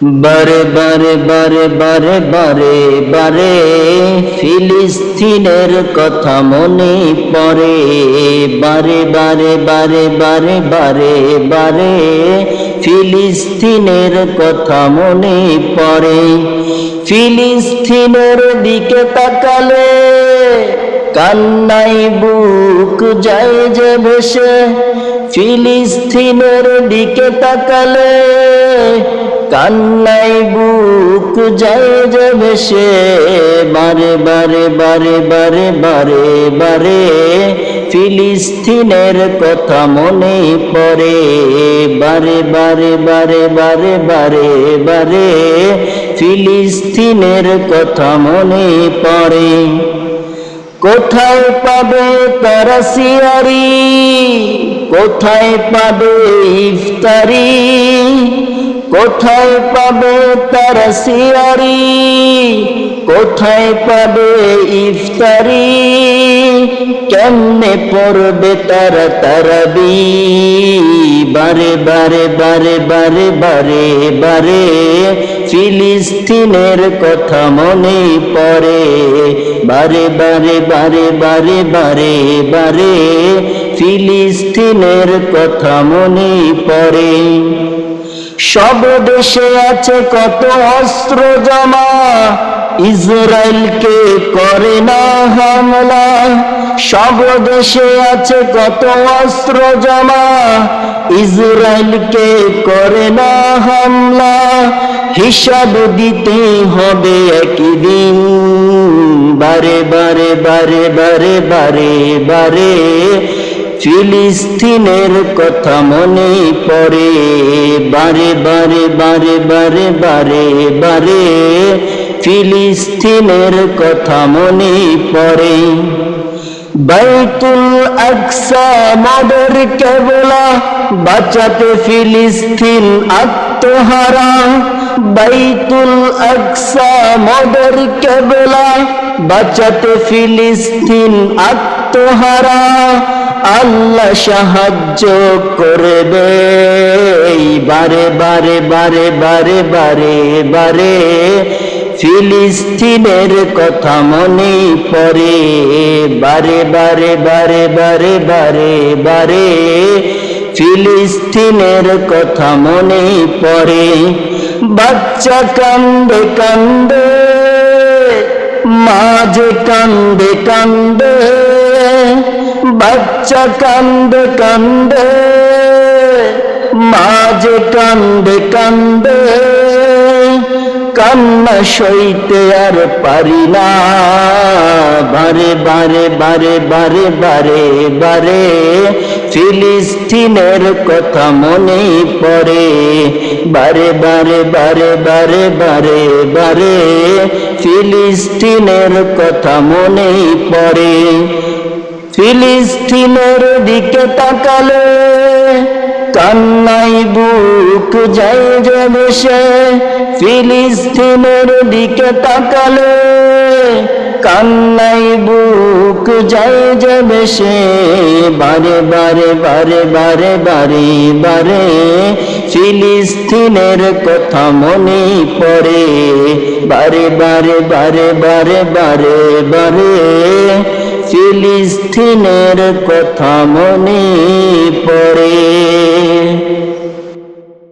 বারে বারে বারে বারে বারে বারে ফিলিস্তিনের কথা মনে পড়ে বারে বারে বারে বারে বারে বারে ফিলিস্তিনের কথা মনে পড়ে ফিলিস্তিনের দিকে তাকালে কান্নাই বুক যায় যে ভেসে ফিলিস্তিনের দিকে তাকালে কান্নাই বুক যায় যে ভেসে বারে বারে বারে বারে বারে বারে ফিলিস্তিনের কথা মনে পড়ে বারে বারে বারে বারে বারে বারে ফিলিস্তিনের কথা মনে পড়ে কোথায় পাবে তারা সিয়ারি কোথায় পাবে ইফতারি কোথায় পাবে তারা সিয়ারি কোথায় পাবে ইফতারি কেমনে পড়বে তারা তারাবি বারে বারে বারে বারে বারে বারে ফিলিস্তিনের কথা মনে পড়ে বারে বারে বারে বারে বারে বারে ফিলিস্তিনের কথা মনে পড়ে সব দেশে আছে কত অস্ত্র জমা। ইসরায়েলকে করে না হামলা। সব দেশে আছে কত অস্ত্র জমা। ইসরায়েলকে করে না হামলা। হিসাব দিতে হবে একদিন বারে বারে বারে বারে বারে বারে ফিলিস্তিনের কথা মনে পড়ে। বারে বারে বারে বারে বারে বারে ফিলিস্তিনের কথা মনে পড়ে। বাইতুল আকসা মদের কেবলা, বাঁচাতে ফিলিস্তিন আত্মহারা। বাইতুল আকসা মদের কেবলা, বাঁচাতে ফিলিস্তিন আত্মহারা। আল্লাহ সাহায্য করবে বারে বারে বারে বারে বারে বারে ফিলিস্তিনের কথা মনে পড়ে বারে বারে বারে বারে বারে বারে ফিলিস্তিনের কথা মনে পড়ে বাচ্চা কান্দে কান্দে মাঝে কান্দে কান্দে বাচ্চা কান্দে কান্দে মাঝে কান্দে কান্দে কান্না সইতে আর পারি না বারে বারে বারে বারে বারে বারে ফিলিস্তিনের কথা মনে পড়ে বারে বারে বারে বারে বারে বারে ফিলিস্তিনের কথা মনে পড়ে ফিলিস্তিনের দিকে তাকালে কান্নাই বুক যাই যে বসে। ফিলিস্তিনের দিকে তাকালে কান্নাই বুক যাই যে বেশে বারে বারে বারে বারে বারে বারে ফিলিস্তিনের কথা মনে পড়ে। বারে বারে বারে বারে বারে বারে ফিলিস্তিনের কথা মনে পড়ে।